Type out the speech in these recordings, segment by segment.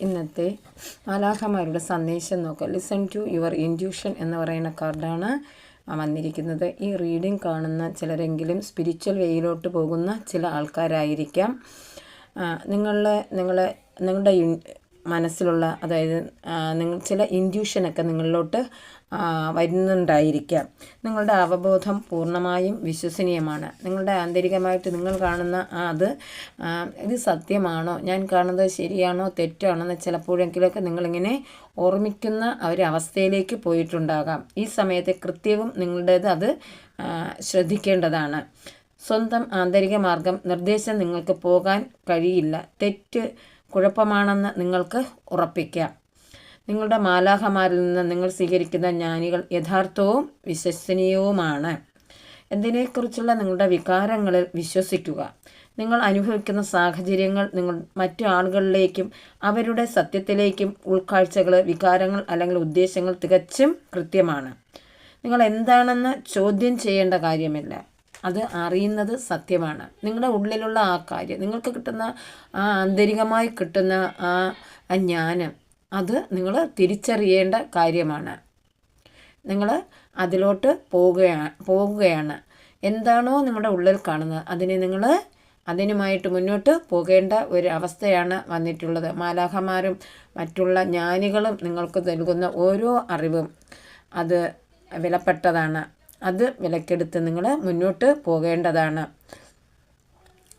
ഇന്നത്തെ മാലാഖമാരുടെ സന്ദേശം നോക്കുക ലിസൺ ടു യുവർ ഇൻഡ്യൂഷൻ എന്ന് പറയുന്ന കാർഡാണ് വന്നിരിക്കുന്നത്. ഈ റീഡിംഗ് കാണുന്ന ചിലരെങ്കിലും സ്പിരിച്വൽ വേയിലോട്ട് പോകുന്ന ചില ആൾക്കാരായിരിക്കാം. നിങ്ങളുടെ നിങ്ങളെ നിങ്ങളുടെ മനസ്സിലുള്ള അതായത് നിങ്ങൾ ചില ഇൻഡ്യൂഷനൊക്കെ നിങ്ങളിലോട്ട് വരുന്നുണ്ടായിരിക്കാം. നിങ്ങളുടെ അവബോധം പൂർണമായും വിശ്വസനീയമാണ്. നിങ്ങളുടെ ആന്തരികമായിട്ട് നിങ്ങൾ കാണുന്ന അത് ഇത് സത്യമാണോ? ഞാൻ കാണുന്നത് ശരിയാണോ? തെറ്റാണോ എന്ന് ചിലപ്പോഴെങ്കിലൊക്കെ നിങ്ങളിങ്ങനെ ഓർമ്മിക്കുന്ന ഒരവസ്ഥയിലേക്ക് പോയിട്ടുണ്ടാകാം. ഈ സമയത്തെ കൃത്യവും നിങ്ങളുടേത് അത് ശ്രദ്ധിക്കേണ്ടതാണ്. സ്വന്തം ആന്തരിക മാർഗം നിർദ്ദേശം നിങ്ങൾക്ക് പോകാൻ കഴിയില്ല. തെറ്റ് കുഴപ്പമാണെന്ന് നിങ്ങൾക്ക് ഉറപ്പിക്കാം. നിങ്ങളുടെ മാലാഹമാരിൽ നിന്ന് നിങ്ങൾ സ്വീകരിക്കുന്ന ജ്ഞാനികൾ യഥാർത്ഥവും വിശ്വസനീയവുമാണ്. എന്തിനെക്കുറിച്ചുള്ള നിങ്ങളുടെ വികാരങ്ങളിൽ വിശ്വസിക്കുക. നിങ്ങൾ അനുഭവിക്കുന്ന സാഹചര്യങ്ങൾ നിങ്ങൾ മറ്റു ആളുകളിലേക്കും അവരുടെ സത്യത്തിലേക്കും ഉൾക്കാഴ്ചകൾ വികാരങ്ങൾ അല്ലെങ്കിൽ ഉദ്ദേശങ്ങൾ തികച്ചും കൃത്യമാണ്. നിങ്ങൾ എന്താണെന്ന് ചോദ്യം ചെയ്യേണ്ട കാര്യമില്ല. അത് അറിയുന്നത് സത്യമാണ്. നിങ്ങളുടെ ഉള്ളിലുള്ള ആ കാര്യം നിങ്ങൾക്ക് കിട്ടുന്ന ആ ആന്തരികമായി കിട്ടുന്ന ആ ജ്ഞാനം അത് നിങ്ങൾ തിരിച്ചറിയേണ്ട കാര്യമാണ്. നിങ്ങൾ അതിലോട്ട് പോവുകയാണ്. പോകുകയാണ് എന്താണോ നിങ്ങളുടെ ഉള്ളിൽ കാണുന്നത് അതിനെ നിങ്ങൾ അതിനുമായിട്ട് മുന്നോട്ട് പോകേണ്ട ഒരു അവസ്ഥയാണ് വന്നിട്ടുള്ളത്. മാലാഹമാരും മറ്റുള്ള ജ്ഞാനികളും നിങ്ങൾക്ക് നൽകുന്ന ഓരോ അറിവും അത് വിലപ്പെട്ടതാണ്. അത് വിലക്കെടുത്ത് നിങ്ങൾ മുന്നോട്ട് പോകേണ്ടതാണ്.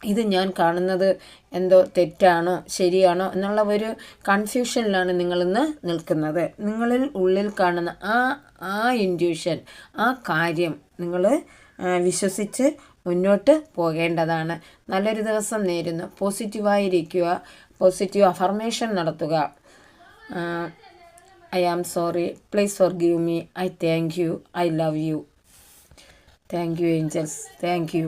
ഇത് ഞാൻ കാണുന്നത് എന്തോ തെറ്റാണോ ശരിയാണോ എന്നുള്ള ഒരു കൺഫ്യൂഷനിലാണ് നിങ്ങളിന്ന് നിൽക്കുന്നത്. നിങ്ങളിൽ ഉള്ളിൽ കാണുന്ന ആ ആ ഇൻഡ്യൂഷൻ ആ കാര്യം നിങ്ങൾ വിശ്വസിച്ച് മുന്നോട്ട് പോകേണ്ടതാണ്. നല്ലൊരു ദിവസം നേരുന്നു. പോസിറ്റീവായിരിക്കുക. പോസിറ്റീവ് അഫർമേഷൻ നടത്തുക. I am sorry. Please forgive me. I thank you. I love you. Thank you angels thank you